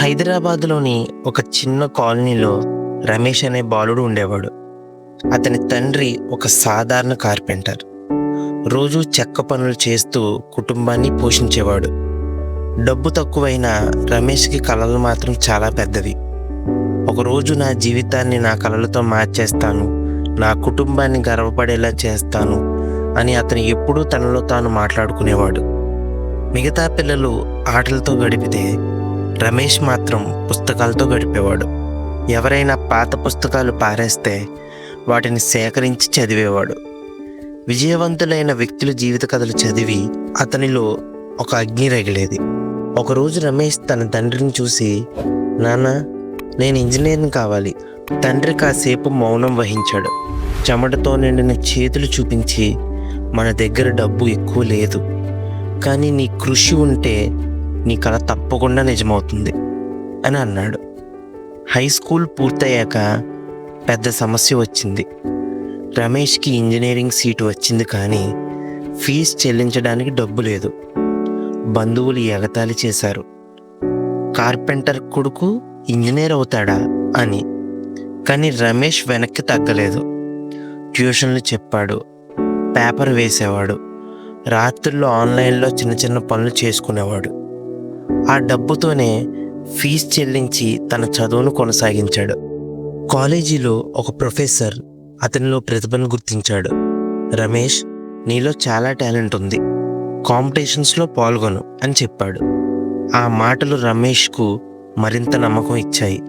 హైదరాబాద్లోని ఒక చిన్న కాలనీలో రమేష్ అనే బాలుడు ఉండేవాడు. అతని తండ్రి ఒక సాధారణ కార్పెంటర్. రోజు చెక్క పనులు చేస్తూ కుటుంబాన్ని పోషించేవాడు. డబ్బు తక్కువైనా రమేష్కి కళలు మాత్రం చాలా పెద్దవి. ఒకరోజు నా జీవితాన్ని నా కళలతో మార్చేస్తాను నా కుటుంబాన్ని గర్వపడేలా చేస్తాను అని అతను ఎప్పుడూ తనలో తాను మాట్లాడుకునేవాడు. మిగతా పిల్లలు ఆటలతో గడిపితే రమేష్ మాత్రం పుస్తకాలతో గడిపేవాడు. ఎవరైనా పాత పుస్తకాలు పారేస్తే వాటిని సేకరించి చదివేవాడు. విజయవంతులైన వ్యక్తుల జీవిత కథలు చదివి అతనిలో ఒక అగ్ని రగిలేది. ఒకరోజు రమేష్ తన తండ్రిని చూసి నాన్న నేను ఇంజనీర్ని కావాలి. తండ్రి కాసేపు మౌనం వహించాడు. చెమటతో నిండిన చేతులు చూపించి మన దగ్గర డబ్బు ఎక్కువ లేదు. కానీ నీ కృషి ఉంటే నీ కళ తప్పకుండా నిజమవుతుంది అని అన్నాడు. హై స్కూల్ పూర్తయ్యాక పెద్ద సమస్య వచ్చింది. రమేష్కి ఇంజనీరింగ్ సీటు వచ్చింది కానీ ఫీజు చెల్లించడానికి డబ్బు లేదు. బంధువులు ఎగతాళి చేశారు. కార్పెంటర్ కొడుకు ఇంజనీర్ అవుతాడా అని. కానీ రమేష్ వెనక్కి తగ్గలేదు. ట్యూషన్లు చెప్పాడు పేపర్ వేసేవాడు రాత్రుల్లో ఆన్లైన్లో చిన్న చిన్న పనులు చేసుకునేవాడు. ఆ డబ్బుతోనే ఫీజు చెల్లించి తన చదువును కొనసాగించాడు. కాలేజీలో ఒక ప్రొఫెసర్ అతనిలో ప్రతిభను గుర్తించాడు. రమేష్ నీలో చాలా టాలెంట్ ఉంది. కాంపిటీషన్స్లో పాల్గొను అని చెప్పాడు. ఆ మాటలు రమేష్కు మరింత నమ్మకం ఇచ్చాయి.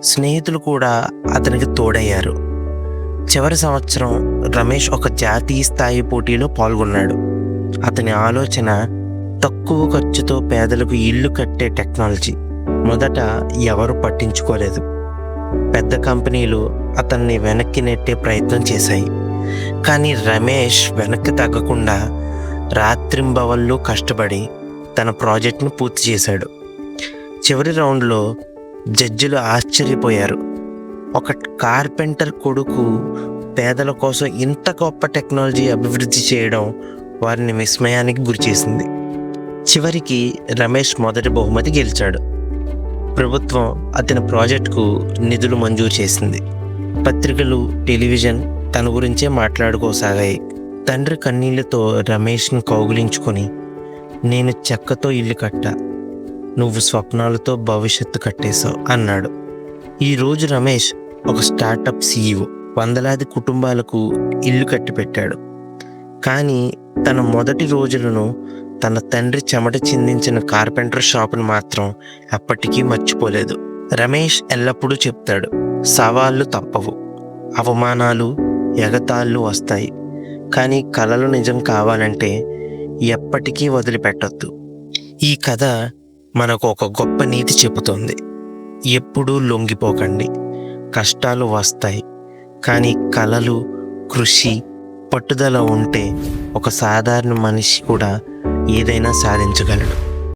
స్నేహితులు కూడా అతనికి తోడయ్యారు. చివరి సంవత్సరం రమేష్ ఒక జాతీయ స్థాయి పోటీలో పాల్గొన్నాడు. అతని ఆలోచన తక్కువ ఖర్చుతో పేదలకు ఇల్లు కట్టే టెక్నాలజీ మొదట ఎవరు పట్టించుకోలేదు. పెద్ద కంపెనీలు అతన్ని వెనక్కి నెట్టే ప్రయత్నం చేశాయి. కానీ రమేష్ వెనక్కి తగ్గకుండా రాత్రింబవళ్ళు కష్టపడి తన ప్రాజెక్ట్ను పూర్తి చేశాడు. చివరి రౌండ్లో జడ్జిలు ఆశ్చర్యపోయారు. ఒక కార్పెంటర్ కొడుకు పేదల కోసం ఇంత గొప్ప టెక్నాలజీ అభివృద్ధి చేయడం వారిని విస్మయానికి గురిచేసింది. చివరికి రమేష్ మొదటి బహుమతి గెలిచాడు. ప్రభుత్వం అతని ప్రాజెక్టుకు నిధులు మంజూరు చేసింది. పత్రికలు టెలివిజన్ తన గురించే మాట్లాడుకోసాగాయి. తండ్రి కన్నీళ్ళతో రమేష్ను కౌగిలించుకొని నేను చెక్కతో ఇల్లు కట్టా నువ్వు స్వప్నాలతో భవిష్యత్తు కట్టేశావు అన్నాడు. ఈరోజు రమేష్ ఒక స్టార్టప్ సీఈఓ వందలాది కుటుంబాలకు ఇల్లు కట్టి పెట్టాడు కానీ తన మొదటి రోజులను తన తండ్రి చెమట చిందించిన కార్పెంటర్ షాపును మాత్రం ఎప్పటికీ మర్చిపోలేదు. రమేష్ ఎల్లప్పుడూ చెప్తాడు సవాళ్ళు తప్పవు అవమానాలు ఎగతాళ్ళు వస్తాయి. కానీ కళలు నిజం కావాలంటే ఎప్పటికీ వదిలిపెట్టొద్దు. ఈ కథ మనకు ఒక గొప్ప నీతి చెబుతోంది. ఎప్పుడూ లొంగిపోకండి. కష్టాలు వస్తాయి. కానీ కళలు కృషి పట్టుదల ఉంటే ఒక సాధారణ మనిషి కూడా ఏదైనా సాధించగలడు.